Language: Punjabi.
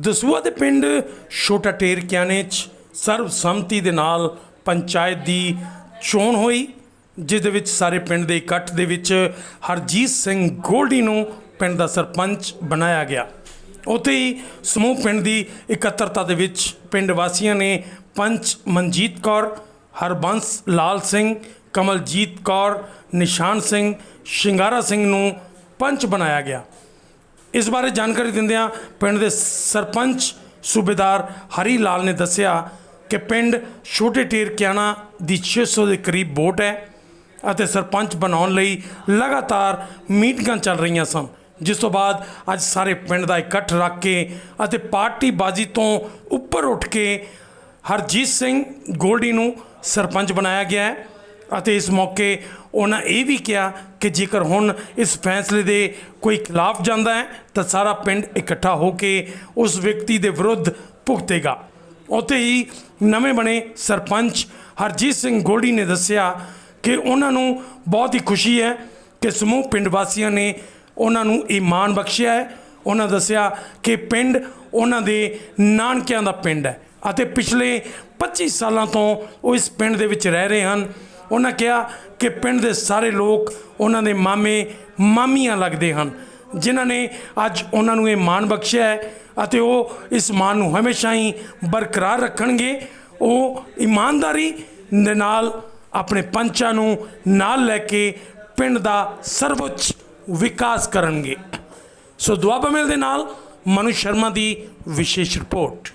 ਦਸੂਆ ਦੇ ਪਿੰਡ ਛੋਟਾ ਟੇਰਕਿਆਣੇ 'ਚ ਸਰਬਸੰਮਤੀ ਦੇ ਨਾਲ ਪੰਚਾਇਤ ਦੀ ਚੋਣ ਹੋਈ, ਜਿਸ ਦੇ ਵਿੱਚ ਸਾਰੇ ਪਿੰਡ ਦੇ ਇਕੱਠ ਦੇ ਵਿੱਚ ਹਰਜੀਤ ਸਿੰਘ ਗੋਲਡੀ ਨੂੰ ਪਿੰਡ ਦਾ ਸਰਪੰਚ ਬਣਾਇਆ ਗਿਆ। ਉੱਥੇ ਹੀ ਸਮੂਹ ਪਿੰਡ ਦੀ ਇਕੱਤਰਤਾ ਦੇ ਵਿੱਚ ਪਿੰਡ ਵਾਸੀਆਂ ਨੇ ਪੰਚ ਮਨਜੀਤ ਕੌਰ, ਹਰਬੰਸ ਲਾਲ ਸਿੰਘ, ਕਮਲਜੀਤ ਕੌਰ, ਨਿਸ਼ਾਨ ਸਿੰਘ, ਸ਼ਿੰਗਾਰਾ ਸਿੰਘ ਨੂੰ ਪੰਚ ਬਣਾਇਆ ਗਿਆ। ਇਸ ਬਾਰੇ ਜਾਣਕਾਰੀ ਦਿੰਦਿਆਂ ਪਿੰਡ ਦੇ ਸਰਪੰਚ ਸੂਬੇਦਾਰ ਹਰੀ ਲਾਲ ਨੇ ਦੱਸਿਆ ਕਿ ਪਿੰਡ ਛੋਟੇ ਟੇਰਕਿਆਣਾ ਦੀ 600 ਦੇ ਕਰੀਬ ਵੋਟ ਹੈ ਅਤੇ ਸਰਪੰਚ ਬਣਾਉਣ ਲਈ ਲਗਾਤਾਰ ਮੀਟਿੰਗਾਂ ਚੱਲ ਰਹੀਆਂ ਸਨ, ਜਿਸ ਤੋਂ ਬਾਅਦ ਅੱਜ ਸਾਰੇ ਪਿੰਡ ਦਾ ਇਕੱਠ ਰੱਖ ਕੇ ਅਤੇ ਪਾਰਟੀ ਬਾਜ਼ੀ ਤੋਂ ਉੱਪਰ ਉੱਠ ਕੇ ਹਰਜੀਤ ਸਿੰਘ ਗੋਲਡੀ ਨੂੰ ਸਰਪੰਚ ਬਣਾਇਆ ਗਿਆ ਹੈ ਅਤੇ ਇਸ ਮੌਕੇ ਉਹਨਾਂ ਇਹ ਵੀ ਕਿਹਾ ਕਿ ਜੇਕਰ ਹੁਣ ਇਸ ਫੈਸਲੇ ਦੇ ਕੋਈ ਖਿਲਾਫ ਜਾਂਦਾ ਹੈ, ਤਾਂ ਸਾਰਾ ਪਿੰਡ ਇਕੱਠਾ ਹੋ ਕੇ ਉਸ ਵਿਅਕਤੀ ਦੇ ਵਿਰੁੱਧ ਭੁਗਤੇਗਾ। ਉੱਥੇ ਹੀ ਨਵੇਂ ਬਣੇ ਸਰਪੰਚ ਹਰਜੀਤ ਸਿੰਘ ਗੋੜੀ ਨੇ ਦੱਸਿਆ ਕਿ ਉਹਨਾਂ ਨੂੰ ਬਹੁਤ ਹੀ ਖੁਸ਼ੀ ਹੈ ਕਿ ਸਮੂਹ ਪਿੰਡ ਵਾਸੀਆਂ ਨੇ ਉਹਨਾਂ ਨੂੰ ਇਹ ਮਾਣ ਬਖਸ਼ਿਆ ਹੈ। ਉਹਨਾਂ ਦੱਸਿਆ ਕਿ ਪਿੰਡ ਉਹਨਾਂ ਦੇ ਨਾਨਕਿਆਂ ਦਾ ਪਿੰਡ ਹੈ ਅਤੇ ਪਿਛਲੇ 25 ਸਾਲਾਂ ਤੋਂ ਉਹ ਇਸ ਪਿੰਡ ਦੇ ਵਿੱਚ ਰਹਿ ਰਹੇ ਹਨ। ਉਹਨਾਂ ਕਿਹਾ ਕਿ ਪਿੰਡ ਦੇ ਸਾਰੇ ਲੋਕ ਉਹਨਾਂ ਦੇ ਮਾਮੇ, ਮਾਮੀਆਂ ਲੱਗਦੇ ਹਨ, ਜਿਨ੍ਹਾਂ ਨੇ ਅੱਜ ਉਹਨਾਂ ਨੂੰ ਇਹ ਮਾਣ ਬਖਸ਼ਿਆ ਹੈ ਅਤੇ ਉਹ ਇਸ ਮਾਣ ਨੂੰ ਹਮੇਸ਼ਾ ਹੀ ਬਰਕਰਾਰ ਰੱਖਣਗੇ। ਉਹ ਇਮਾਨਦਾਰੀ ਦੇ ਨਾਲ ਆਪਣੇ ਪੰਚਾਂ ਨੂੰ ਨਾਲ ਲੈ ਕੇ ਪਿੰਡ ਦਾ ਸਰਵਉੱਚ ਵਿਕਾਸ ਕਰਨਗੇ। ਸੋ ਦੁਆਬਾ ਮੇਲ ਦੇ ਨਾਲ ਮਨੂ ਸ਼ਰਮਾ ਦੀ ਵਿਸ਼ੇਸ਼ ਰਿਪੋਰਟ।